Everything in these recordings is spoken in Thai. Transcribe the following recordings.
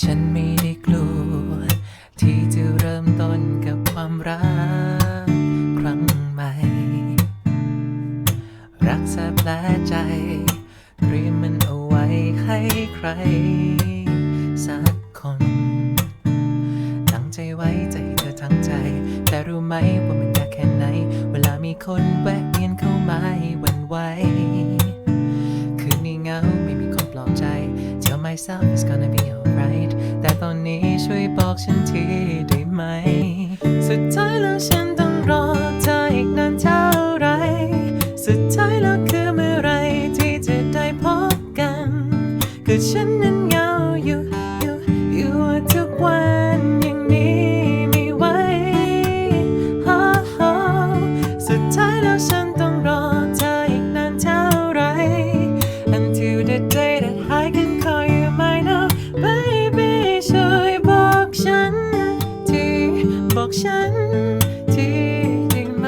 ฉันไม่ได้กลัว ที่จะเริ่มต้นกับความรักครั้งใหม่ รักแทบแผลใจเตรียมมันเอาไว้ให้ใคร สักคน ตั้งใจไว้ใจเธอทั้งใจ แต่รู้ไหมว่ามันยากแค่ไหน เวลามีคนแวะเวียนเข้ามาให้วั่นไหวคืนนี้เงาไม่มีคนปลอบใจ Tell myself it's gonna be alright แต่ตอนนี้ช่วยบอกฉันทีได้ไหม สุดท้ายแล้วฉันต้องรอเธออีกนานเท่าไร สุดท้ายแล้วคือเมื่อไรที่จะได้พบกัน คือฉันนั้น ฉันทีได้ไหม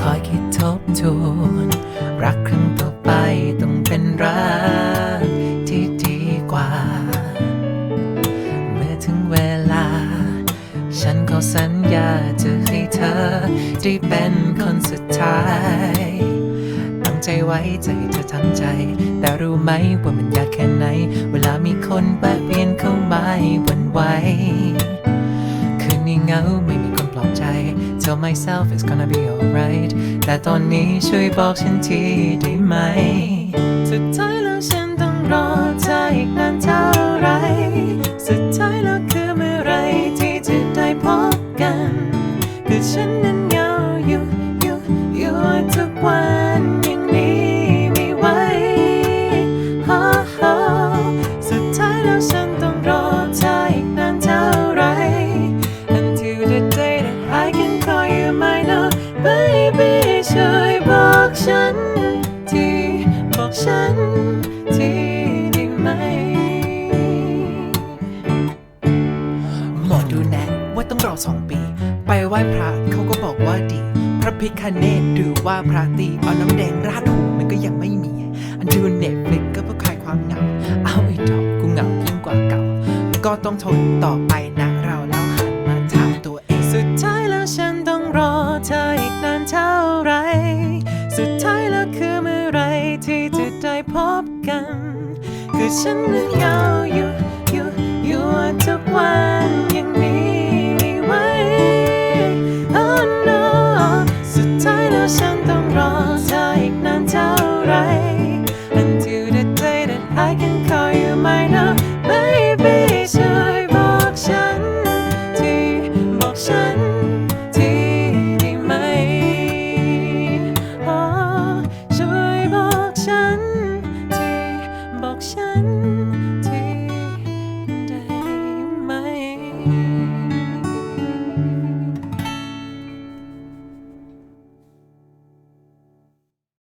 คอยคิดทบทวนรักครั้งต่อไปต้องเป็นรักที่ดีกว่า เมื่อถึงเวลา ฉันขอสัญญาจะให้เธอได้เป็นคนสุดท้าย ตั้งใจไว้ใจเธอทั้งใจ แต่รู้ไหมว่ามันยากแค่ไหน เวลามีคนแวะเวี ยนเข้ามาให้วันไหวคืนนี้เงาไม่มีคนปลอบใจ Tell myself it's gonna be alright แต่ตอนนี้ช่วยบอกฉันทีได้ไหม สุดท้ายแล้วฉันต้องรอเธออีกนานเท่าไร สุดท้ายแล้วคือเมื่อไรที่จะได้พบกันคือฉันนั้น บอกฉันทีได้ไหม หมอดูแนะว่าต้องรอสองปี ไปไหว้พระเขาก็บอกว่าดี พระพิคเนตหรือว่าพระตีเอาน้ำแดงราดหูมันก็ยังไม่มี อันดูเน็ตฟลิกก็เพื่อคลายความเหงา เอาไอ้ดอกกูเหงายิ่งกว่าเก่า ก็ต้องทนต่อไป ฉันนั้นเหงาอยู่อยู่อยู่ทุกวันยังมีม่ไหว Oh no สุดท้ายแล้วฉันต้องรอเธออีกนานเท่าไร Until the day that I can call you